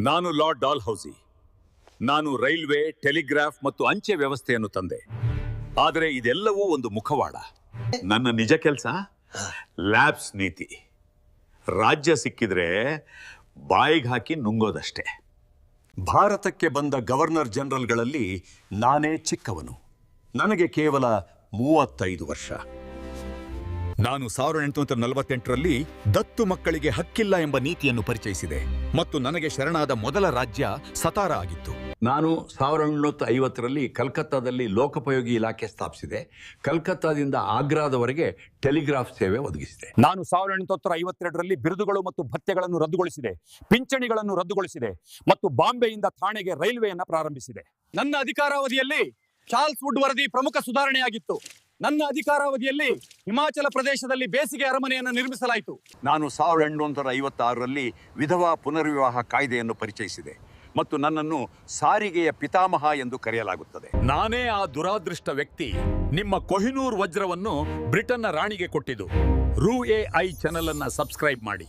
ನಾನು lord doll ಹೌಸಿ ನಾನು railway, telegraph ಮತ್ತು ಅಂಚೆ ವ್ಯವಸ್ಥೆಯನ್ನು ತಂದೆ. ಆದರೆ ಇದೆಲ್ಲವೂ ಒಂದು ಮುಖವಾಡ. ನನ್ನ ನಿಜ ಕೆಲಸ? ಲ್ಯಾಬ್ಸ್ ನೀತಿ. ರಾಜ್ಯ ಸಿಕ್ಕಿದ್ರೆ ಬಾಯಿಗೆ ಹಾಕಿ ನುಂಗೋದಷ್ಟೇ. ಭಾರತಕ್ಕೆ ಬಂದ ಗವರ್ನರ್ ಜನರಲ್ಗಳಲ್ಲಿ ನಾನೇ ಚಿಕ್ಕವನು. ನನಗೆ ಕೇವಲ ಮೂವತ್ತೈದು ವರ್ಷ. ನಾನು ಸಾವಿರದ ಎಂಟುನೂರ ನಲವತ್ತೆಂಟರಲ್ಲಿ ದತ್ತು ಮಕ್ಕಳಿಗೆ ಹಕ್ಕಿಲ್ಲ ಎಂಬ ನೀತಿಯನ್ನು ಪರಿಚಯಿಸಿದೆ ಮತ್ತು ನನಗೆ ಶರಣಾದ ಮೊದಲ ರಾಜ್ಯ ಸತಾರ ಆಗಿತ್ತು. ನಾನು ಸಾವಿರದ ಎಂಟುನೂರ ಐವತ್ತರಲ್ಲಿ ಕಲ್ಕತ್ತಾದಲ್ಲಿ ಲೋಕೋಪಯೋಗಿ ಇಲಾಖೆ ಸ್ಥಾಪಿಸಿದೆ. ಕಲ್ಕತ್ತಾದಿಂದ ಆಗ್ರಾದವರೆಗೆ ಟೆಲಿಗ್ರಾಫ್ ಸೇವೆ ಒದಗಿಸಿದೆ. ನಾನು ಸಾವಿರದ ಎಂಟುನೂರ ಐವತ್ತೆರಡರಲ್ಲಿ ಬಿರುದುಗಳು ಮತ್ತು ಭತ್ಯೆಗಳನ್ನು ರದ್ದುಗೊಳಿಸಿದೆ ಪಿಂಚಣಿಗಳನ್ನು ರದ್ದುಗೊಳಿಸಿದೆ ಮತ್ತು ಬಾಂಬೆಯಿಂದ ಠಾಣೆಗೆ ರೈಲ್ವೆಯನ್ನು ಪ್ರಾರಂಭಿಸಿದೆ. ನನ್ನ ಅಧಿಕಾರಾವಧಿಯಲ್ಲಿ ಚಾರ್ಲ್ಸ್ ವುಡ್ ವರದಿ ಪ್ರಮುಖ ಸುಧಾರಣೆಯಾಗಿತ್ತು. ನನ್ನ ಅಧಿಕಾರಾವಧಿಯಲ್ಲಿ ಹಿಮಾಚಲ ಪ್ರದೇಶದಲ್ಲಿ ಬೇಸಿಗೆ ಅರಮನೆಯನ್ನು ನಿರ್ಮಿಸಲಾಯಿತು. ನಾನು ಸಾವಿರದ ಎಂಟುನೂರ ಐವತ್ತಾರರಲ್ಲಿ ವಿಧವಾ ಪುನರ್ವಿವಾಹ ಕಾಯ್ದೆಯನ್ನು ಪರಿಚಯಿಸಿದೆ ಮತ್ತು ನನ್ನನ್ನು ಸಾರಿಗೆಯ ಪಿತಾಮಹ ಎಂದು ಕರೆಯಲಾಗುತ್ತದೆ. ನಾನೇ ಆ ದುರಾದೃಷ್ಟ ವ್ಯಕ್ತಿ. ನಿಮ್ಮ ಕೊಹಿನೂರ್ ವಜ್ರವನ್ನು ಬ್ರಿಟನ್ನ ರಾಣಿಗೆ ಕೊಟ್ಟಿದ್ದು. ರೂ ಎ ಐ ಚಾನೆಲ್ ಅನ್ನ ಸಬ್ಸ್ಕ್ರೈಬ್ ಮಾಡಿ.